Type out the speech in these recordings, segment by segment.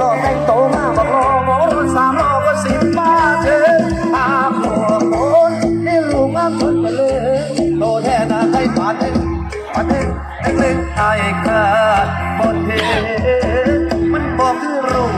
รอแต่งโตมาบอกรอหมอสามรอก็สิบมาเจออาหัวคนนี่ลูกมาคนมาเลยโตแท้นาให้ปานเองปาดเองเองเล่นไอ้ขาดบนเทมันบอกที่รู้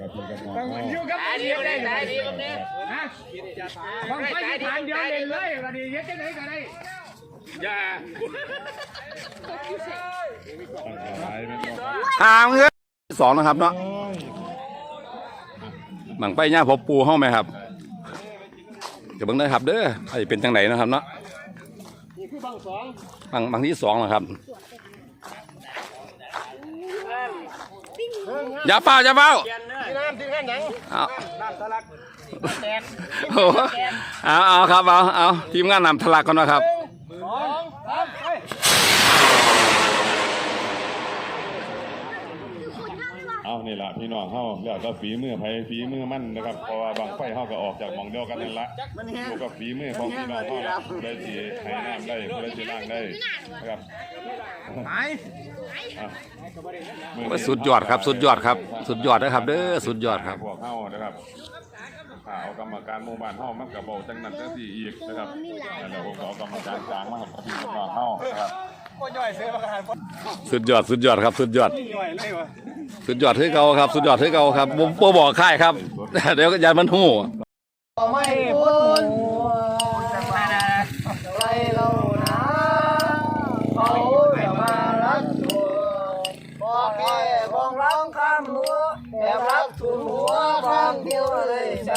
กับเพื่อนกับน้องเขาอยู่กับเดียวได้หลายดีแบบนี้ฮะบางไฟฐานเดียวเล่นเลยวันนี้เฮ็ดจังได๋ก็ได้อย่างถวายเนน้องหามเงินสองนะครับเนาะหมังไปย่าพบปูห้องไหมครับเดี๋ยวเบิ่งได้ครับเด้อไอเป็นจังไหนนะครับเนาะบางบางที่สองนะครับ อย่าเฝ้าอย่าเฝ้าน้ำถึงขั้นหยังเอาน้ำทะลักแดดโอ้โหเอาเอาครับเอาเอาทีมงานนำทะลักกันนะครับ สองสามไป เอานี่ละพี่น้องเขาแล้วก็ฝีมือไผฝีมือมันนะครับเพราะว่าบางไฟเขาก็ออกจากหมองเดียวกันนั่นละอยู่กับฝีมือของพี่น้องเขาละผู้ใดสีไหน้ำได้ผู้ใดสีล่างได้นะครับไปอะมื้โอ้ยสุดยอดครับ สุดยอดครับ สุดยอดนะครับเด้อสุดยอดครับ พวกเขานะครับถ้าเอากรรมการหมู่บ้านเขามันกับเบาจังนั้นจังสี่อีกนะครับแล้วผมก็เอากรรมการกลางมาให้พี่น้องเขานะครับก็ย่อยเสือมากันสุดยอด สุดยอดครับ สุดยอด ย่อยเลยวะ สุดยอดที่เก่าครับ สุดยอดที่เก่าครับผมบ่บอกค่ายครับ เดี๋ยวก็ยายมันหู้ไม่พ้นไรเรานะเขาจะมารักตัวบอกแค่บองร้องข้ามหัวแอบรักทุนหัวฟังเที่ยวเลยใจ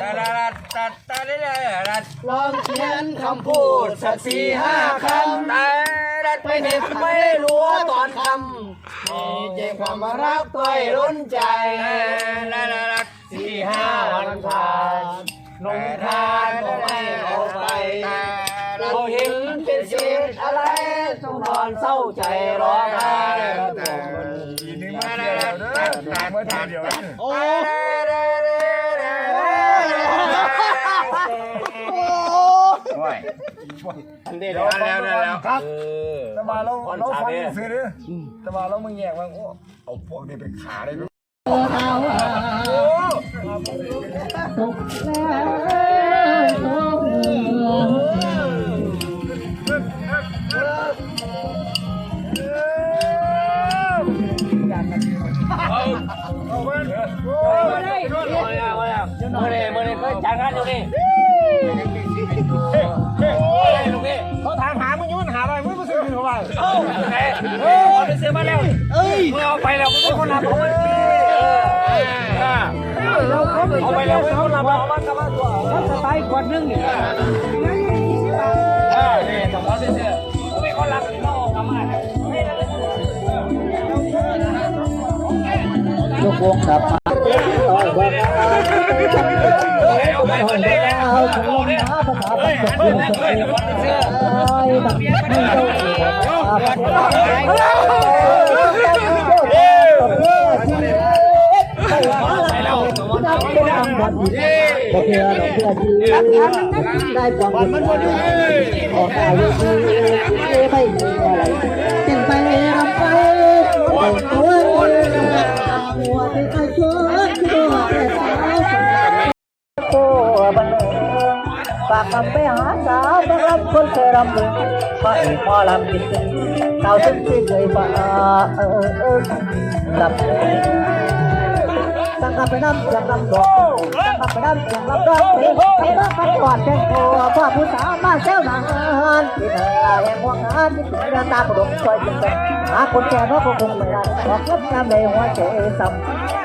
ตาตาตาตาได้เลยรัดลองเขียนคำพูดสักสี่ห้าคำแตารัดไม่เด็ดไม่รู้ตอนคำ มีเจงความรักตัวรุ่นใจรัดรัดสี่ห้าวันผ่านนงทานก็ไม่ออกไปเราเห็นเป็นสิ่งอะไรต้องนอนเศร้าใจร้องไห้นึงมาได้แต่เมื่อทานเดียวโอ้ อันนี้เดี๋ยวแล้วแล้วครับแต่มาเราเราฟังซื้อดิแต่มาเรามึงแยกว่าโอ้เอาพวกนี้ไปขาได้เขา รับเอาไปเอาไปแล้วมึงคนรับเอามากลับมาตัวเขาสไตล์ขวดนึงนี่เออนี่ต้องเอาซื้อมึงเป็นคนรับเขาเอากมาลูกวงครับเอาไปเลยเอาไปเลยเอาถึงลมหนาวภาษาบ้านตกลงตกเอง เคเราเพื่อนที่ได้ความเป็นมาขอข่าวดีไม่มีอะไรเป็นไปรำไปแต่ตัวหัวที่ไปชวนตัวแต่สาวตัวบันเทิงฝากกลับไปหาสาวต้องรับคนเคยรำลึงพระเอกหมอลำจิตตึงสาวซึ่งที่เคยมาเออเออรับ ตั้งกับไปน้ำเสียงลำดอกตั้งกับไปน้ำเสียงลำดอกเสียงไปเมื่อพันกอดแจ้งโทรพ่อผู้สาวมาเซลนานที่เธอแห่งห่วงงานที่ถึงเดินตามประดมช่วยจังเป็นหาคนแก่ก็คงไม่ได้ออกรับงานในหัวใจซ้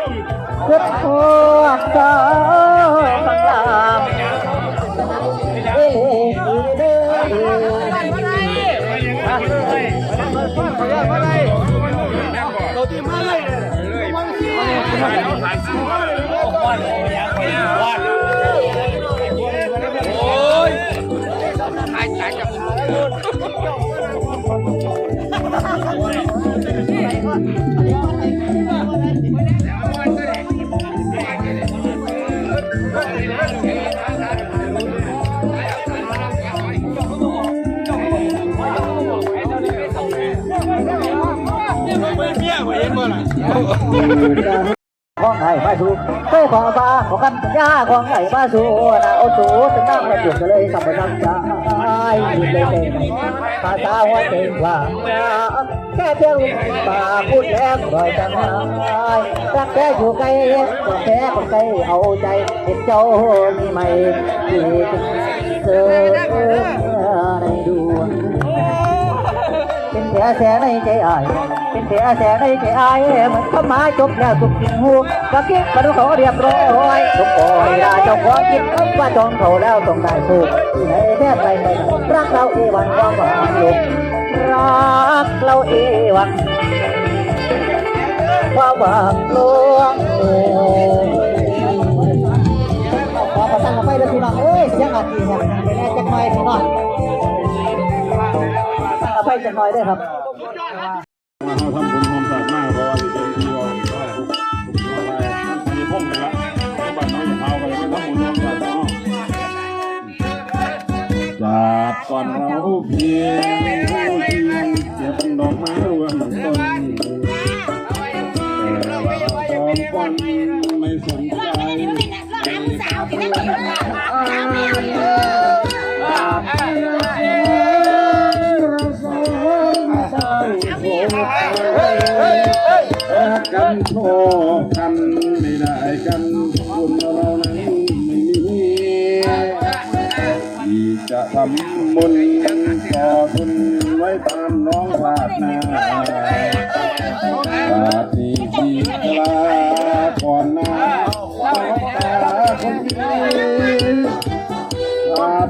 ำเพื่อพวกเธอฟังลามเอ้ยเด้อ ของไห้มาสู่เคยขอฟ้าขอคำสัญญาของไห้มาสู่นะโอ้สูถึงนั่งมาจุดเลยสัมปะรดจ้านใจเลยเลยภาษาหัวใจว่าแค่เพียงปาพูดแล้วรอยจังหายรักแค่อยู่ไกลก็แค่คนไกลเอาใจเห็นเจ้ามีไหมที่เจอในดวงเป็นแผลแสในใจอ้าย เป็นแผลแสในใจอายเหมือนเข้ามาจบแล้วทุกสิ่งหูกะคิดมาดูเขาเรียบร้อยทุกปล่อยาจ้าขอคิดว่าจองเขาแล้วต้องได้ถูกที่ไหนแท้ใจไหนรักเราเอวันความหวานลงรักเราเอวันความหวานลวงขอประสานกับไปเลยพี่น้องเอ้ยเสียงอาจีเนี่ยเป็นแน่จักหน่อยพี่น้องเอาไปจักหน่อยด้ครับ มาเขาทำบุญควาสะอาดมากเพราะว่ามีเจ้าหน้าที่ว่าว่าทุกกอะไรมันมีพุ่งกันละบ้านน้องอย่าเท้ากันเลยไม่ทำบุญควาสะอาดเนาะจากก่อนเราเพียงผู้เพียงเก็บดอกไม้รวมต้นแต่ว่าตอนก่อนไม่สนใจรั ทำบุญต่อบุญไว้ตามน้องปาดนาปาฏิที่ลาก่อนหน้าตาคนดีปาด